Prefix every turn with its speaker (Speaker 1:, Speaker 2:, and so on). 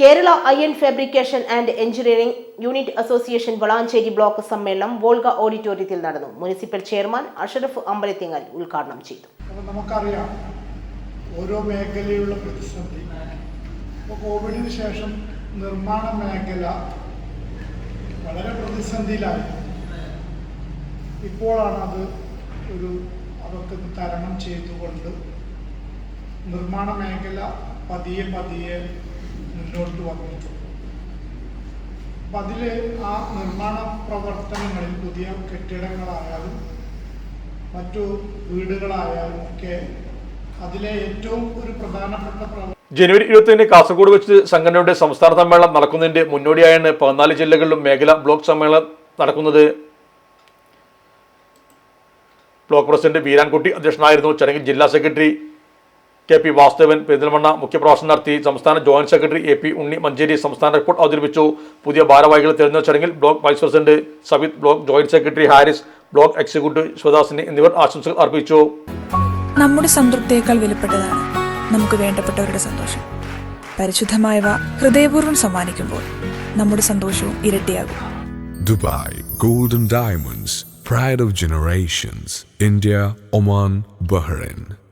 Speaker 1: Kerala iron fabrication and engineering unit association Valanchery block സമ്മേളനം Volga ഓഡിറ്റോറിയത്തിൽ നടന്നു. Municipal chairman Ashraf Ambalathingal ഉദ്ഘാടനം ചെയ്തു.
Speaker 2: നമുക്കറിയാം ഓരോ മേഖലയുള്ള പ്രതിസന്ധി. ഇപ്പോൾ കോവിഡിന് ശേഷം നിർമ്മാണ മേഖല വളരെ പ്രതിസന്ധിയിലായി. ഇപ്പോഴാണ് അത് ഒരു അതൊക്കെ തരണം ചെയ്തുകൊണ്ട് നിർമ്മാണ മേഖല പതിയെ പതിയെ വന്നിട്ടുണ്ട്. അപ്പം അതിൽ ആ നിർമ്മാണ പ്രവർത്തനങ്ങളിൽ പുതിയ കെട്ടിടങ്ങളായാലും മറ്റു വീടുകളായാലും ഒക്കെ അതിലെ ഏറ്റവും ഒരു പ്രധാനപ്പെട്ട പ്രവ
Speaker 3: ജനുവരി ഇരുപത്തിന് കാസർഗോഡ് വെച്ച് സംഘടനയുടെ സംസ്ഥാന സമ്മേളനം നടക്കുന്നതിന്റെ മുന്നോടിയായാണ് പതിനാല് ജില്ലകളിലും മേഖല ബ്ലോക്ക് സമ്മേളനം നടക്കുന്നത്. ബ്ലോക്ക് പ്രസിഡന്റ് വീരാൻകുട്ടി അധ്യക്ഷനായിരുന്നു. ചടങ്ങിൽ ജില്ലാ secretary K P Vasudevan Perinthalmanna മുഖ്യപ്രഭാഷണം നടത്തി സംസ്ഥാന joint secretary A P Unni Manjeri സംസ്ഥാന റിപ്പോർട്ട് അവതരിപ്പിച്ചു. പുതിയ ഭാരവാഹികൾ തെരഞ്ഞെടുപ്പ് ചടങ്ങിൽ block vice president Savith block joint secretary Haris block executive ശിവദാസിന് എന്നിവർ ആശംസകൾ അർപ്പിച്ചു.
Speaker 4: നമ്മുടെ സംതൃപ്തിയേക്കാൾ വിലപ്പെട്ടതാണ് നമുക്ക് വേണ്ടപ്പെട്ടവരുടെ സന്തോഷം. പരിശുദ്ധമായവ ഹൃദയപൂർവം സമ്മാനിക്കുമ്പോൾ നമ്മുടെ സന്തോഷവും ഇരട്ടിയാകും.
Speaker 5: Dubai golden diamonds pride of generations India Oman Bahrain.